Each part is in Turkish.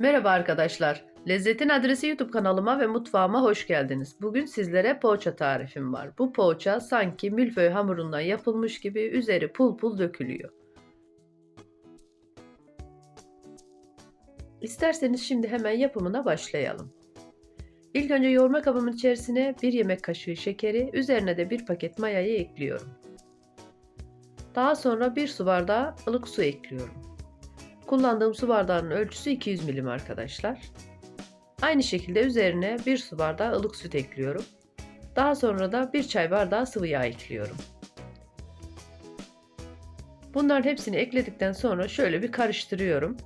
Merhaba arkadaşlar. Lezzetin Adresi YouTube kanalıma ve mutfağıma hoş geldiniz. Bugün sizlere poğaça tarifim var. Bu poğaça sanki milföy hamurundan yapılmış gibi üzeri pul pul dökülüyor. İsterseniz şimdi hemen yapımına başlayalım. İlk önce yoğurma kabımın içerisine 1 yemek kaşığı şekeri, üzerine de 1 paket mayayı ekliyorum. Daha sonra 1 su bardağı ılık su ekliyorum. Kullandığım su bardağının ölçüsü 200 milim arkadaşlar. Aynı şekilde üzerine 1 su bardağı ılık süt ekliyorum. Daha sonra da 1 çay bardağı sıvı yağ ekliyorum. Bunların hepsini ekledikten sonra şöyle bir karıştırıyorum.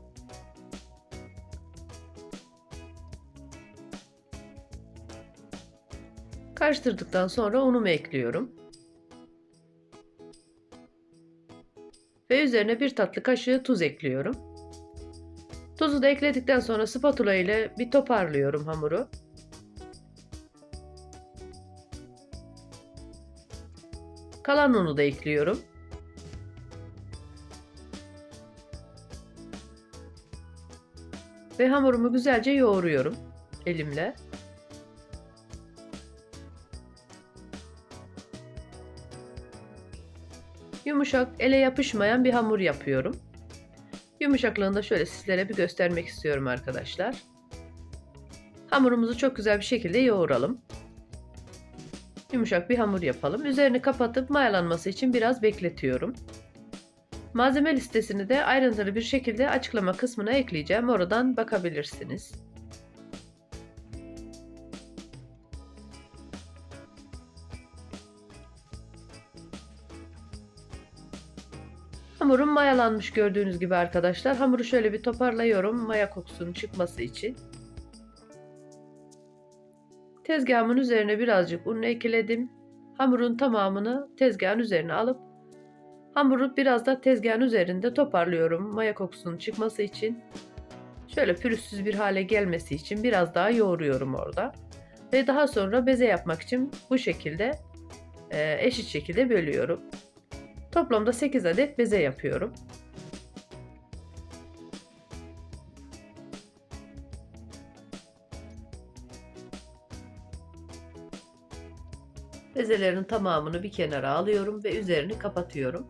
Karıştırdıktan sonra unumu ekliyorum. Ve üzerine bir tatlı kaşığı tuz ekliyorum. Tuzu da ekledikten sonra spatula ile bir toparlıyorum hamuru. Kalan unu da ekliyorum. Ve hamurumu güzelce yoğuruyorum elimle. Yumuşak, ele yapışmayan bir hamur yapıyorum. Yumuşaklığını da şöyle sizlere bir göstermek istiyorum arkadaşlar. Hamurumuzu çok güzel bir şekilde yoğuralım. Yumuşak bir hamur yapalım. Üzerini kapatıp mayalanması için biraz bekletiyorum. Malzeme listesini de ayrıntılı bir şekilde açıklama kısmına ekleyeceğim. Oradan bakabilirsiniz. Hamurum mayalanmış gördüğünüz gibi arkadaşlar. Hamuru şöyle bir toparlıyorum maya kokusunun çıkması için. Tezgahımın üzerine birazcık un ekledim. Hamurun tamamını tezgahın üzerine alıp hamuru biraz da tezgahın üzerinde toparlıyorum maya kokusunun çıkması için. Şöyle pürüzsüz bir hale gelmesi için biraz daha yoğuruyorum orada. Ve daha sonra beze yapmak için bu şekilde eşit şekilde bölüyorum. Toplamda 8 adet beze yapıyorum. Bezelerin tamamını bir kenara alıyorum ve üzerini kapatıyorum.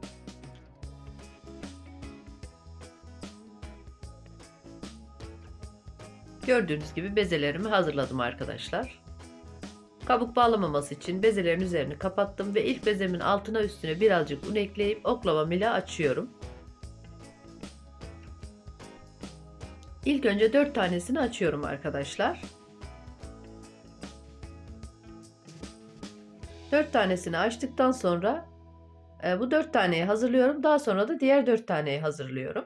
Gördüğünüz gibi bezelerimi hazırladım arkadaşlar. Kabuk bağlamaması için bezelerin üzerini kapattım ve ilk bezemin altına üstüne birazcık un ekleyip oklavamı ile açıyorum. İlk önce 4 tanesini açıyorum arkadaşlar. 4 tanesini açtıktan sonra e, bu 4 taneyi hazırlıyorum. Daha sonra da diğer 4 taneyi hazırlıyorum.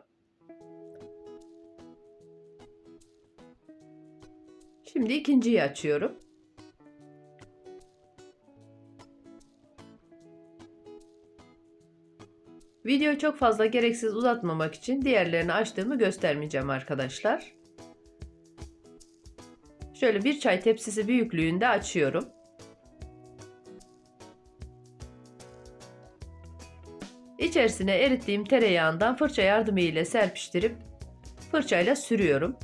Şimdi ikinciyi açıyorum. Videoyu çok fazla gereksiz uzatmamak için diğerlerini açtığımı göstermeyeceğim arkadaşlar. Şöyle bir çay tepsisi büyüklüğünde açıyorum. İçerisine erittiğim tereyağından fırça yardımı ile serpiştirip fırçayla sürüyorum.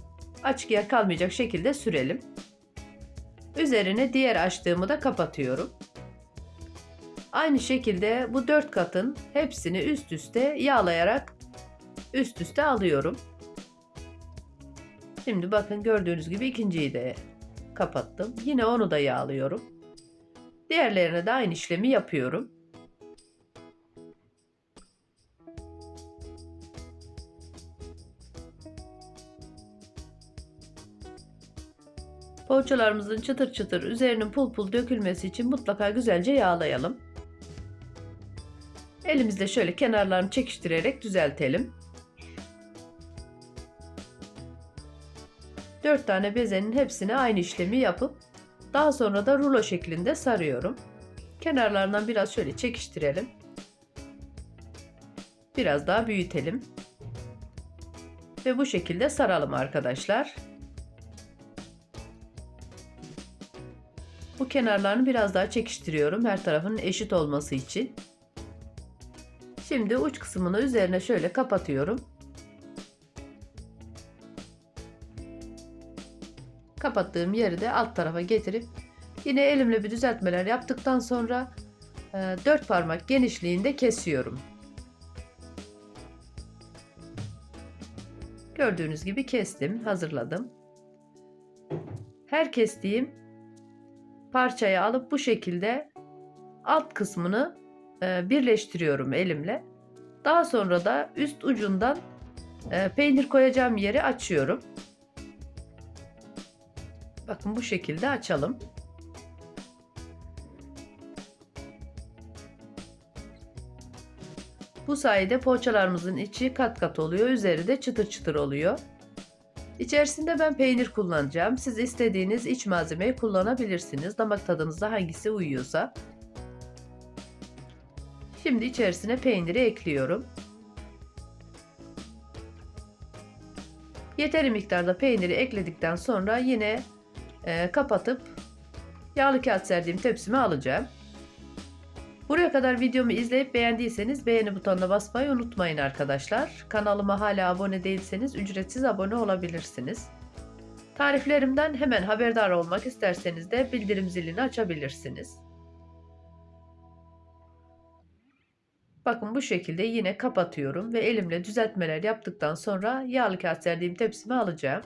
Açık yer kalmayacak şekilde sürelim. Üzerine diğer açtığımı da kapatıyorum. Aynı şekilde bu dört katın hepsini üst üste yağlayarak üst üste alıyorum. Şimdi bakın gördüğünüz gibi ikinciyi de kapattım. Yine onu da yağlıyorum. Diğerlerine de aynı işlemi yapıyorum. Poğaçalarımızın çıtır çıtır üzerinin pul pul dökülmesi için mutlaka güzelce yağlayalım. Elimizle şöyle kenarlarını çekiştirerek düzeltelim. 4 tane bezenin hepsine aynı işlemi yapıp daha sonra da rulo şeklinde sarıyorum. Kenarlarından biraz şöyle çekiştirelim. Biraz daha büyütelim. Ve bu şekilde saralım arkadaşlar. Bu kenarlarını biraz daha çekiştiriyorum her tarafının eşit olması için. Şimdi uç kısmını üzerine şöyle kapatıyorum. kapattığım yeri de alt tarafa getirip yine elimle bir düzeltmeler yaptıktan sonra 4 parmak genişliğinde kesiyorum. Gördüğünüz gibi kestim, hazırladım. Her kestiğim parçayı alıp bu şekilde alt kısmını e, birleştiriyorum elimle. Daha sonra da üst ucundan e, peynir koyacağım yeri açıyorum. Bakın bu şekilde açalım. Bu sayede poğaçalarımızın içi kat kat oluyor, üzeri de çıtır çıtır oluyor. İçerisinde ben peynir kullanacağım. Siz istediğiniz iç malzemeyi kullanabilirsiniz. Damak tadınıza hangisi uyuyorsa. Şimdi içerisine peyniri ekliyorum. Yeteri miktarda peyniri ekledikten sonra yine e, kapatıp yağlı kağıt serdiğim tepsime alacağım. Buraya kadar videomu izleyip beğendiyseniz beğeni butonuna basmayı unutmayın arkadaşlar. Kanalıma hala abone değilseniz ücretsiz abone olabilirsiniz. Tariflerimden hemen haberdar olmak isterseniz de bildirim zilini açabilirsiniz. Bakın bu şekilde yine kapatıyorum ve elimle düzeltmeler yaptıktan sonra yağlı kağıt serdiğim tepsime alacağım.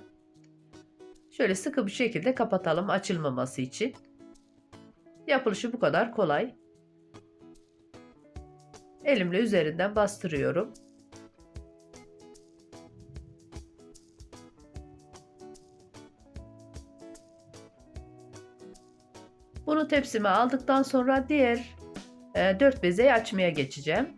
Şöyle sıkı bir şekilde kapatalım açılmaması için. Yapılışı bu kadar kolay. Elimle üzerinden bastırıyorum. Bunu tepsime aldıktan sonra diğer 4 bezeyi açmaya geçeceğim.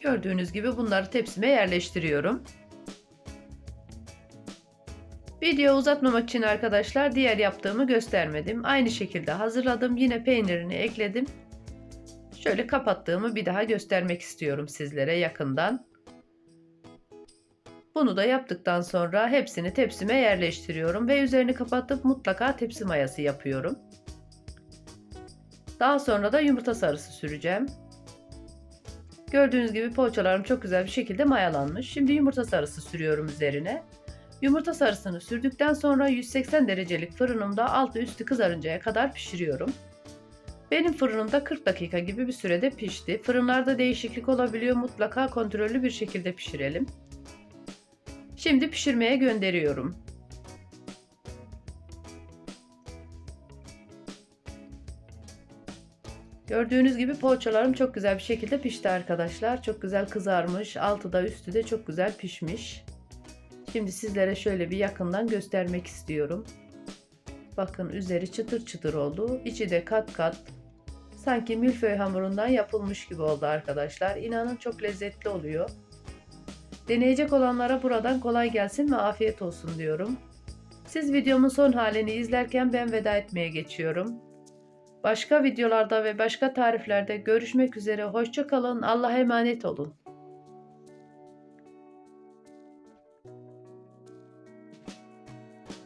Gördüğünüz gibi bunları tepsime yerleştiriyorum. Video uzatmamak için arkadaşlar diğer yaptığımı göstermedim. Aynı şekilde hazırladım. Yine peynirini ekledim. Şöyle kapattığımı bir daha göstermek istiyorum sizlere yakından. Bunu da yaptıktan sonra hepsini tepsime yerleştiriyorum ve üzerini kapatıp mutlaka tepsi mayası yapıyorum. Daha sonra da yumurta sarısı süreceğim. Gördüğünüz gibi poğaçalarım çok güzel bir şekilde mayalanmış. Şimdi yumurta sarısı sürüyorum üzerine. Yumurta sarısını sürdükten sonra 180 derecelik fırınımda altı üstü kızarıncaya kadar pişiriyorum. Benim fırınımda 40 dakika gibi bir sürede pişti. Fırınlarda değişiklik olabiliyor mutlaka kontrollü bir şekilde pişirelim. Şimdi pişirmeye gönderiyorum. Gördüğünüz gibi poğaçalarım çok güzel bir şekilde pişti arkadaşlar. Çok güzel kızarmış. Altı da üstü de çok güzel pişmiş. Şimdi sizlere şöyle bir yakından göstermek istiyorum. Bakın üzeri çıtır çıtır oldu. İçi de kat kat. Sanki milföy hamurundan yapılmış gibi oldu arkadaşlar. İnanın çok lezzetli oluyor. Deneyecek olanlara buradan kolay gelsin ve afiyet olsun diyorum. Siz videomun son halini izlerken ben veda etmeye geçiyorum. Başka videolarda ve başka tariflerde görüşmek üzere. Hoşçakalın. Allah'a emanet olun.